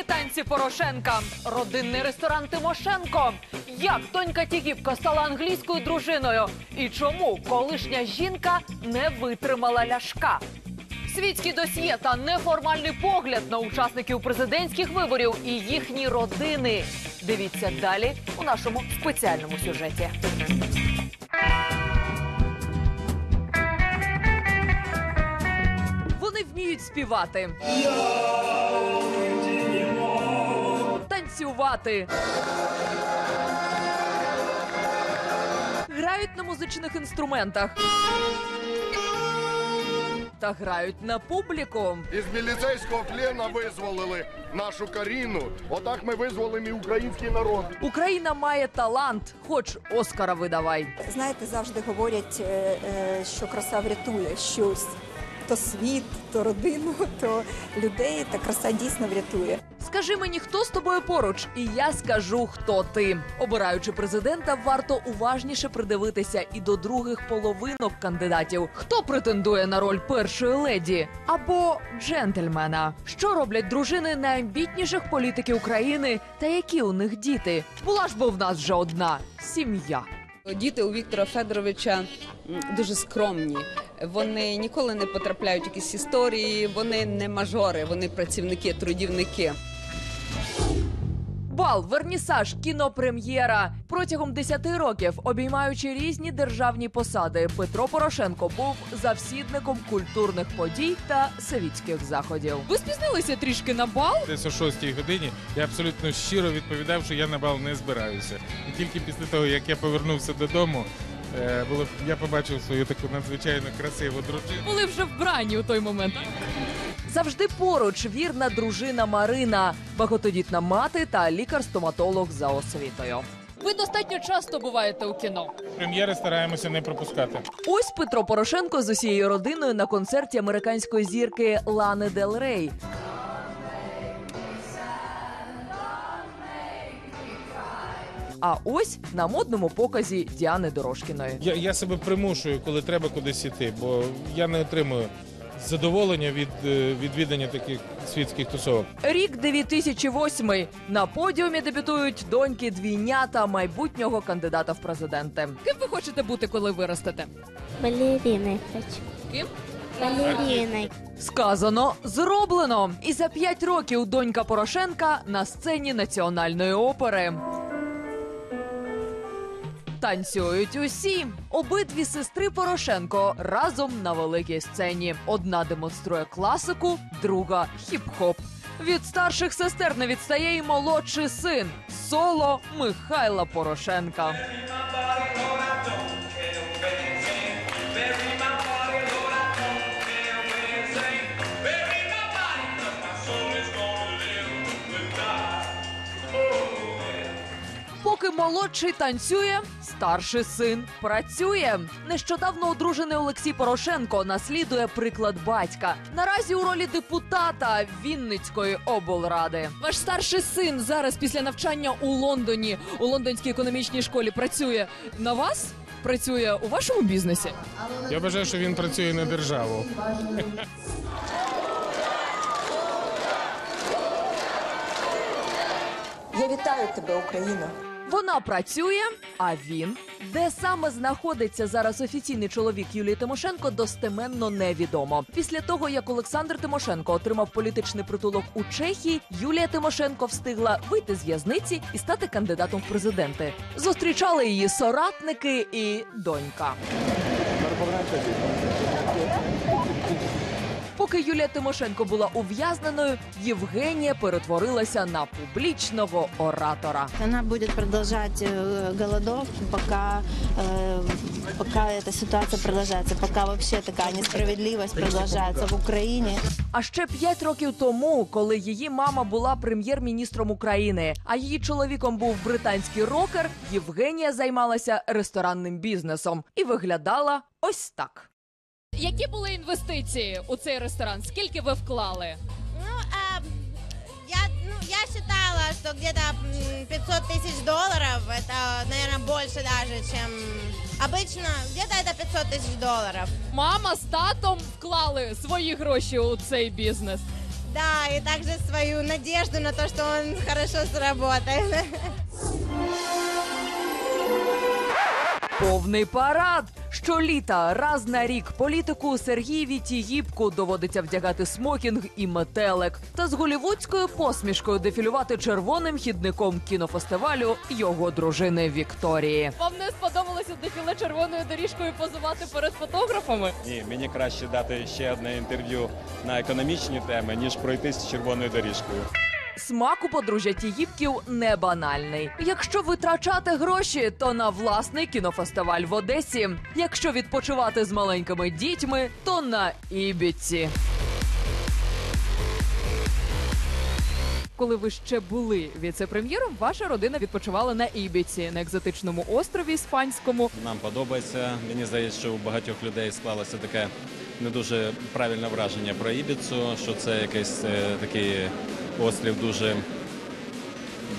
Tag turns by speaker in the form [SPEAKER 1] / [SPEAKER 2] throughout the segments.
[SPEAKER 1] Родинні танці Порошенка, родинний ресторан Тимошенко. Як тонька Тігіпка стала англійською дружиною? І чому колишня жінка не витримала ляшка? Світські досьє та неформальний погляд на учасників президентських виборів і їхні родини. Дивіться далі у нашому спеціальному сюжеті. Вони вміють співати. Танцювати. Грають на музичних інструментах. Та грають на публіку.
[SPEAKER 2] Із міліцейського плена визволили нашу Каріну. Отак ми визволимо і український народ.
[SPEAKER 1] Україна має талант, хоч Оскара видавай.
[SPEAKER 3] Знаєте, завжди говорять, е, е, що краса врятує щось. То світ, то родину, то людей. Та краса дійсно врятує.
[SPEAKER 1] Скажи мені, хто з тобою поруч, і я скажу, хто ти. Обираючи президента, варто уважніше придивитися і до других половинок кандидатів. Хто претендує на роль першої леді або джентльмена? Що роблять дружини найамбітніших політиків України та які у них діти? Була ж би в нас вже одна сім'я.
[SPEAKER 4] Діти у Віктора Федоровича дуже скромні. Вони ніколи не потрапляють в якісь історії. Вони не мажори, вони працівники, трудівники.
[SPEAKER 1] Бал, вернісаж, кінопрем'єра. Протягом 10 років, обіймаючи різні державні посади, Петро Порошенко був завсідником культурних подій та совітських заходів. Ви спізнилися трішки на бал?
[SPEAKER 5] Десь о 6 годині я абсолютно щиро відповідав, що я на бал не збираюся. І тільки після того, як я повернувся додому, е, було я побачив свою таку надзвичайно красиву дружину.
[SPEAKER 1] Були вже вбрані у той момент. Завжди поруч вірна дружина Марина, багатодітна мати та лікар-стоматолог за освітою. Ви достатньо часто буваєте у кіно.
[SPEAKER 5] Прем'єри стараємося не пропускати.
[SPEAKER 1] Ось Петро Порошенко з усією родиною на концерті американської зірки Лани Дел Рей. А ось на модному показі Діани Дорошкіної.
[SPEAKER 5] Я, я себе примушую, коли треба кудись іти, бо я не отримую задоволення від е, відвідання таких світських тусовок.
[SPEAKER 1] Рік 2008. На подіумі дебютують доньки двійнята майбутнього кандидата в президенти. Ким ви хочете бути, коли виростете?
[SPEAKER 6] Балериной хочу.
[SPEAKER 1] Ким?
[SPEAKER 6] Балериной.
[SPEAKER 1] Сказано, зроблено. І за п'ять років донька Порошенка на сцені національної опери. Танцюють усі. Обидві сестри Порошенко разом на великій сцені. Одна демонструє класику, друга хіп-хоп. Від старших сестер не відстає і молодший син соло Михайла Порошенка. Поки молодший танцює, старший син працює. Нещодавно одружений Олексій Порошенко наслідує приклад батька. Наразі у ролі депутата Вінницької облради.
[SPEAKER 7] Ваш старший син зараз після навчання у Лондоні у лондонській економічній школі працює на вас? Працює у вашому бізнесі?
[SPEAKER 5] Я бажаю, що він працює на державу.
[SPEAKER 3] Я вітаю тебе, Україна.
[SPEAKER 1] Вона працює, а він. Де саме знаходиться зараз офіційний чоловік Юлії Тимошенко, достеменно невідомо. Після того, як Олександр Тимошенко отримав політичний притулок у Чехії, Юлія Тимошенко встигла вийти з в'язниці і стати кандидатом в президенти. Зустрічали її соратники і донька. Поки Юлія Тимошенко була ув'язненою, Євгенія перетворилася на публічного оратора.
[SPEAKER 6] Она будет продолжать э, голодовку, пока, э, пока эта ситуация продолжается, пока вообще такая несправедливость продолжается в Украине.
[SPEAKER 1] А ще п'ять років тому, коли її мама була прем'єр-міністром України, а її чоловіком був британський рокер, Євгенія займалася ресторанним бізнесом і виглядала ось так.
[SPEAKER 7] Які були інвестиції у цей ресторан? Скільки ви вклали?
[SPEAKER 8] Ну, а, я, ну, я считала, что где-то м, 500 тысяч долларов, это, наверное, больше даже, чем обычно. Где-то это 500 тысяч долларов.
[SPEAKER 7] Мама з татом вклали свої гроші у цей бізнес.
[SPEAKER 8] Да, и также свою надежду на то, что он хорошо сработает.
[SPEAKER 1] Повний парад. Щоліта раз на рік політику Сергієві Тігіпку доводиться вдягати смокінг і метелик та з голівудською посмішкою дефілювати червоним хідником кінофестивалю його дружини Вікторії.
[SPEAKER 7] Вам не сподобалося дефіле червоною доріжкою позувати перед фотографами?
[SPEAKER 9] Ні, мені краще дати ще одне інтерв'ю на економічні теми, ніж пройтись червоною доріжкою.
[SPEAKER 1] Смак у подружжя Тігіпків не банальний. Якщо витрачати гроші, то на власний кінофестиваль в Одесі. Якщо відпочивати з маленькими дітьми, то на Ібіці.
[SPEAKER 7] Коли ви ще були віце-прем'єром, ваша родина відпочивала на Ібіці, на екзотичному острові іспанському.
[SPEAKER 9] Нам подобається. Мені здається, що у багатьох людей склалося таке не дуже правильне враження про Ібіцу, що це якийсь е, такий острів дуже,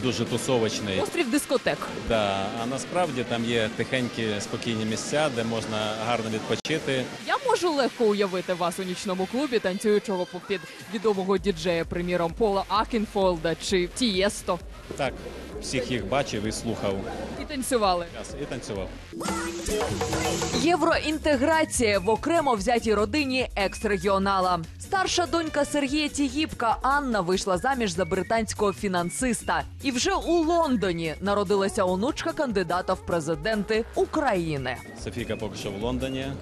[SPEAKER 9] дуже тусовочний.
[SPEAKER 7] Острів дискотек.
[SPEAKER 9] Да. А насправді там є тихенькі, спокійні місця, де можна гарно відпочити.
[SPEAKER 7] Я можу легко уявити вас у нічному клубі, танцюючого під відомого діджея, приміром Пола Акінфолда чи Тієсто.
[SPEAKER 9] Так, всіх їх бачив і слухав
[SPEAKER 7] І танцювали.
[SPEAKER 9] і танцював.
[SPEAKER 1] Євроінтеграція в окремо взятій родині екс-регіонала. Старша донька Сергія Тігіпка Анна вийшла заміж за британського фінансиста. І вже у Лондоні народилася онучка кандидата в президенти України.
[SPEAKER 9] Софійка поки що в Лондоні, е,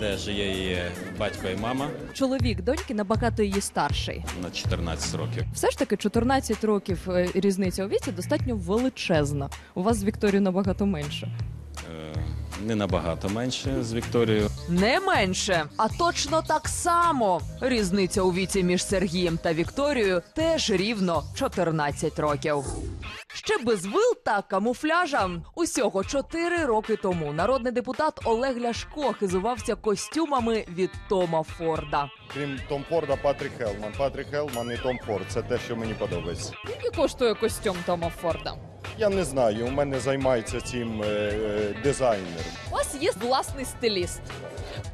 [SPEAKER 9] де живе її батько і мама
[SPEAKER 7] Чоловік доньки набагато її старший.
[SPEAKER 9] на 14 років.
[SPEAKER 7] Все ж таки 14 років е, різниця у віці достатньо величезна. У вас з Вікторією набагато менше.
[SPEAKER 9] Е, Не набагато менше з Вікторією.
[SPEAKER 1] Не менше, а точно так само. Різниця у віці між Сергієм та Вікторією теж рівно 14 років. Ще без вил та камуфляжа. Усього 4 роки тому народний депутат Олег Ляшко хизувався костюмами від Тома Форда.
[SPEAKER 2] Крім Том Форда, Патрік Хелман. Патрік Хелман і Том Форд це те, що мені подобається.
[SPEAKER 7] Скільки коштує костюм Тома Форда?
[SPEAKER 2] Я не знаю, у мене займається цим е, е, дизайнер.
[SPEAKER 7] У вас є власний стиліст.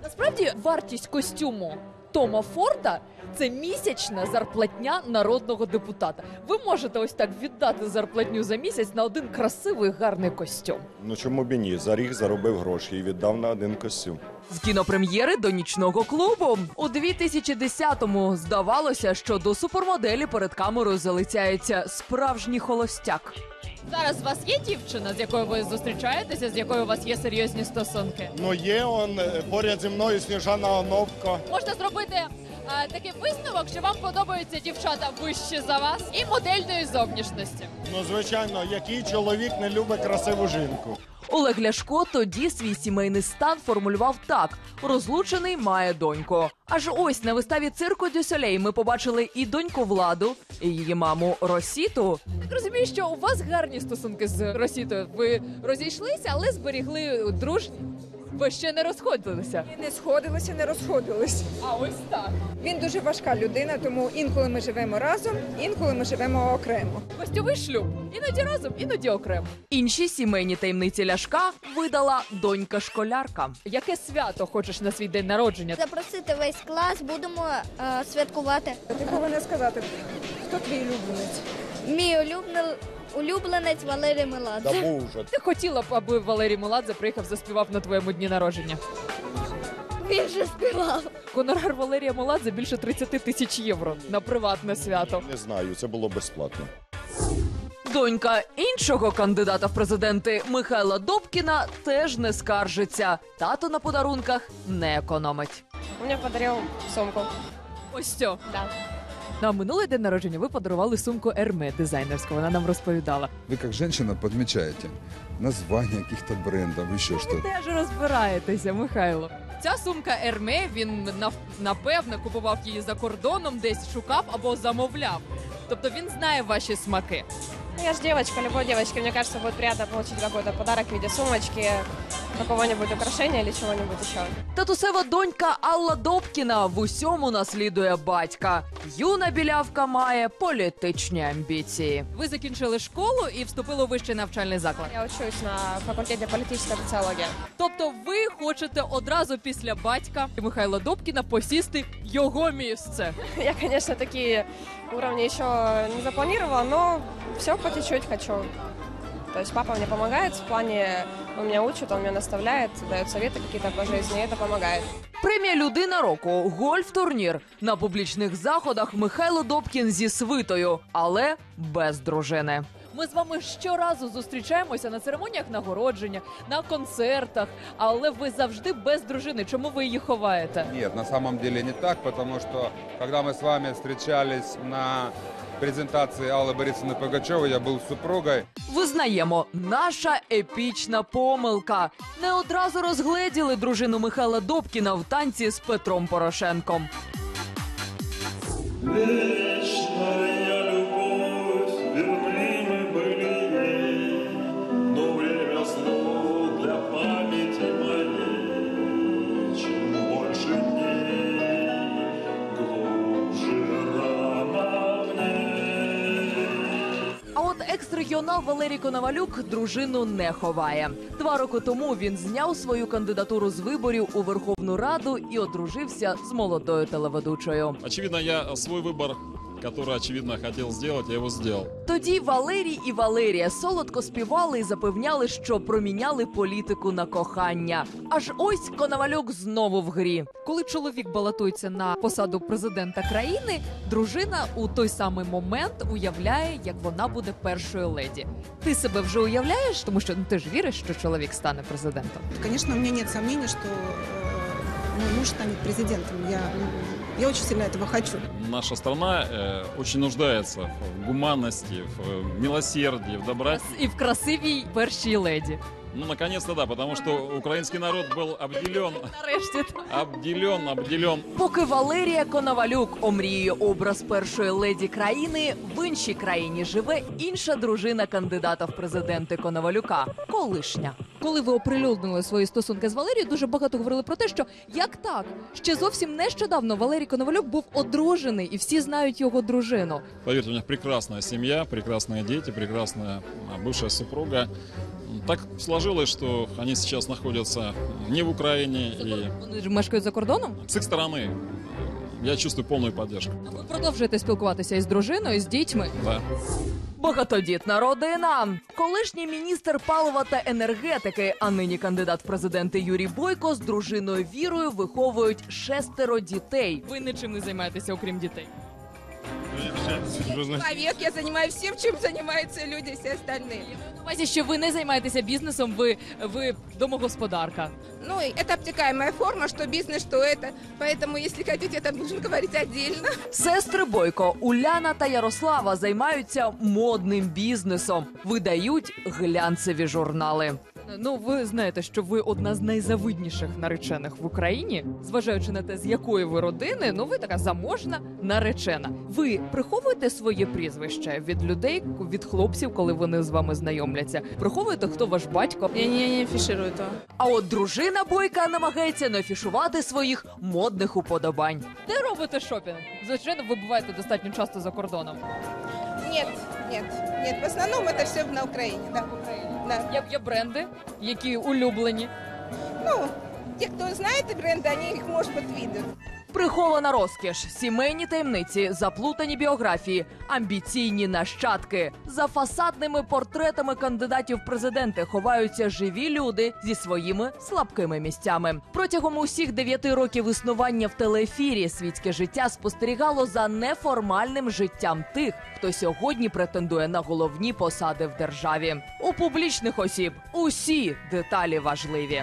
[SPEAKER 7] Насправді вартість костюму Тома Форда це місячна зарплатня народного депутата. Ви можете ось так віддати зарплатню за місяць на один красивий гарний костюм.
[SPEAKER 2] Ну чому б і ні? За рік заробив гроші і віддав на один костюм.
[SPEAKER 1] З кінопрем'єри до нічного клубу у 2010-му здавалося, що до супермоделі перед камерою залицяється справжній холостяк.
[SPEAKER 7] Зараз у вас є дівчина, з якою ви зустрічаєтеся, з якою у вас є серйозні стосунки?
[SPEAKER 2] Ну є он е, поряд зі мною Сніжана Оновко.
[SPEAKER 7] Можна зробити е, такий висновок, що вам подобаються дівчата вищі за вас і модельної зовнішності.
[SPEAKER 2] Ну звичайно, який чоловік не любить красиву жінку.
[SPEAKER 1] Олег Ляшко тоді свій сімейний стан формулював так: розлучений має доньку. Аж ось на виставі цирку Дю Солей ми побачили і доньку владу, і її маму Росіту.
[SPEAKER 7] Так розумію, що у вас гарні стосунки з Росітою. Ви розійшлися, але зберігли дружні. Ви ще не розходилися.
[SPEAKER 10] Не сходилися, не розходились.
[SPEAKER 7] А ось так.
[SPEAKER 10] Він дуже важка людина, тому інколи ми живемо разом, інколи ми живемо окремо.
[SPEAKER 7] Гостьовий шлюб. Іноді разом, іноді окремо.
[SPEAKER 1] Інші сімейні таємниці Ляшка видала донька школярка.
[SPEAKER 7] Яке свято хочеш на свій день народження?
[SPEAKER 11] Запросити весь клас, будемо е, святкувати.
[SPEAKER 10] Ти повинна сказати, хто твій улюбленець?
[SPEAKER 11] Мій улюблений улюбленець Валерій
[SPEAKER 2] Да
[SPEAKER 11] Меладзе.
[SPEAKER 2] був вже.
[SPEAKER 7] Ти хотіла б, аби Валерій Меладзе приїхав, заспівав на твоєму дні народження.
[SPEAKER 11] Він же співав.
[SPEAKER 7] Гонорар Валерія Меладзе більше 30 тисяч євро на приватне свято.
[SPEAKER 2] Не знаю, це було безплатно.
[SPEAKER 1] Донька іншого кандидата в президенти Михайла Добкіна теж не скаржиться. Тато на подарунках не економить.
[SPEAKER 12] Мне подарил сумку.
[SPEAKER 7] Ось що.
[SPEAKER 12] Да.
[SPEAKER 7] На минулий день народження ви подарували сумку Ерме дизайнерську. Вона нам розповідала.
[SPEAKER 13] Вы как женщина подмечаете названня каких-то брендов, еще
[SPEAKER 7] Ви
[SPEAKER 13] что-то.
[SPEAKER 7] теж розбираєтеся, Михайло. Ця сумка Ерме він нав- напевне купував її за кордоном, десь шукав або замовляв. Тобто він знає ваші смаки.
[SPEAKER 12] Ну, я же девочка, любой девочке, мне кажется, будет приятно получить какой-то подарок в виде сумочки. какого-нибудь украшения или чего-нибудь еще.
[SPEAKER 1] Татусева донька Алла Добкіна в усьому наслідує батька. Юна білявка має політичні амбіції.
[SPEAKER 7] Ви закінчили школу і вступили у вищий навчальний заклад.
[SPEAKER 12] Я учусь на факультете политической социологии.
[SPEAKER 7] Тобто, ви хочете одразу після батька Михайла Добкіна посісти його місце.
[SPEAKER 12] Я, конечно, такие уровни еще не запланировала, но все по чуть-чуть хочу. То есть папа мне помогает в плане, он меня учит, он меня наставляет, дает советы какие-то по жизни, и это помогает.
[SPEAKER 1] Премія Людина року гольф-турнір. На публічних заходах Михайло Добкін зі свитою, але без дружини.
[SPEAKER 7] Ми з вами щоразу зустрічаємося на церемоніях нагородження, на концертах, але ви завжди без дружини. Чому ви її ховаєте?
[SPEAKER 13] Нет, на самом деле не так, потому что когда мы с вами встречались на презентации Аллы Борисовны Пугачевой, я был с супругой.
[SPEAKER 1] Визнаємо, наша епічна помилка. Не одразу розгледіли дружину Михайла Добкіна в танці з Петром Порошенком.
[SPEAKER 14] Вечная
[SPEAKER 1] екс-регіонал Валерій Коновалюк дружину не ховає. Два роки тому він зняв свою кандидатуру з виборів у Верховну Раду і одружився з молодою телеведучою.
[SPEAKER 15] Очевидно, я свой выбор, который, очевидно, хотел сделать, я его сделал.
[SPEAKER 1] Тоді Валерій і Валерія солодко співали і запевняли, що проміняли політику на кохання. Аж ось Коновалюк знову в грі.
[SPEAKER 7] Коли чоловік балотується на посаду президента країни, дружина у той самий момент уявляє, як вона буде першою леді. Ти себе вже уявляєш, тому що ну, ти ж віриш, що чоловік стане президентом.
[SPEAKER 16] Конечно, у меня нет сомнений, что э, мой муж станет президентом. Я, я очень сильно этого хочу.
[SPEAKER 15] Наша страна э, очень нуждается в гуманности, в э, милосердии, в доброте.
[SPEAKER 7] І в красивій першій леді.
[SPEAKER 15] Ну, наконец-то да, потому что украинский народ был обделен,
[SPEAKER 7] Нарешті.
[SPEAKER 15] обделен, обделен.
[SPEAKER 1] Поки Валерія Коновалюк омріює образ першої леді країни, в іншій країні живе інша дружина кандидата в президенти Коновалюка колишня.
[SPEAKER 7] Коли ви оприлюднили свої стосунки з Валерією, дуже багато говорили про те, що як так ще зовсім нещодавно Валерій Коновалюк був одружений, і всі знають його дружину.
[SPEAKER 15] Поверьте, у меня прекрасная семья, прекрасные дети, прекрасная а, бывшая супруга. М, Так сложилось, что они сейчас находятся не в Украине, и
[SPEAKER 7] Вони ж мешкають за кордоном.
[SPEAKER 15] с их стороны э, я чувствую полную поддержку.
[SPEAKER 7] Ви продовжуєте спілкуватися із дружиною, з дітьми.
[SPEAKER 15] Да.
[SPEAKER 1] Багатодітна родина. Колишній міністр палива та енергетики, а нині кандидат в президенти Юрій Бойко з дружиною Вірою виховують шестеро дітей.
[SPEAKER 7] Ви нічим не займаєтеся, окрім дітей.
[SPEAKER 10] Человек, я занимаюсь всем, чем занимаются люди, все остальные.
[SPEAKER 7] На увазі, що ви не займаєтеся бізнесом, ви, ви домогосподарка.
[SPEAKER 10] Ну, и это обтекаемая форма, что бизнес, что это. Поэтому, если хотите, это нужно говорить отдельно.
[SPEAKER 1] Сестри Бойко Уляна та Ярослава займаються модним бізнесом, видають глянцеві журнали.
[SPEAKER 7] Ну, ви знаєте, що ви одна з найзавидніших наречених в Україні, зважаючи на те, з якої ви родини, ну ви така заможна наречена. Ви приховуєте своє прізвище від людей, від хлопців, коли вони з вами знайомляться. Приховуєте, хто ваш батько?
[SPEAKER 10] Я не, не афиширую этого.
[SPEAKER 1] А от дружина Бойка намагається не афішувати своїх модних уподобань.
[SPEAKER 7] Де робите шопінг? Звичайно, ви буваєте достатньо часто за кордоном.
[SPEAKER 10] Нет, нет, нет. В основном это все на Украине, да. Да.
[SPEAKER 7] Як є бренди, які улюблені.
[SPEAKER 10] Ну, те, кто знает бренди, они их, может быть, видят.
[SPEAKER 1] Прихована розкіш, сімейні таємниці, заплутані біографії, амбіційні нащадки. За фасадними портретами кандидатів президенти ховаються живі люди зі своїми слабкими місцями. Протягом усіх дев'яти років існування в телеефірі світське життя спостерігало за неформальним життям тих, хто сьогодні претендує на головні посади в державі. У публічних осіб усі деталі важливі.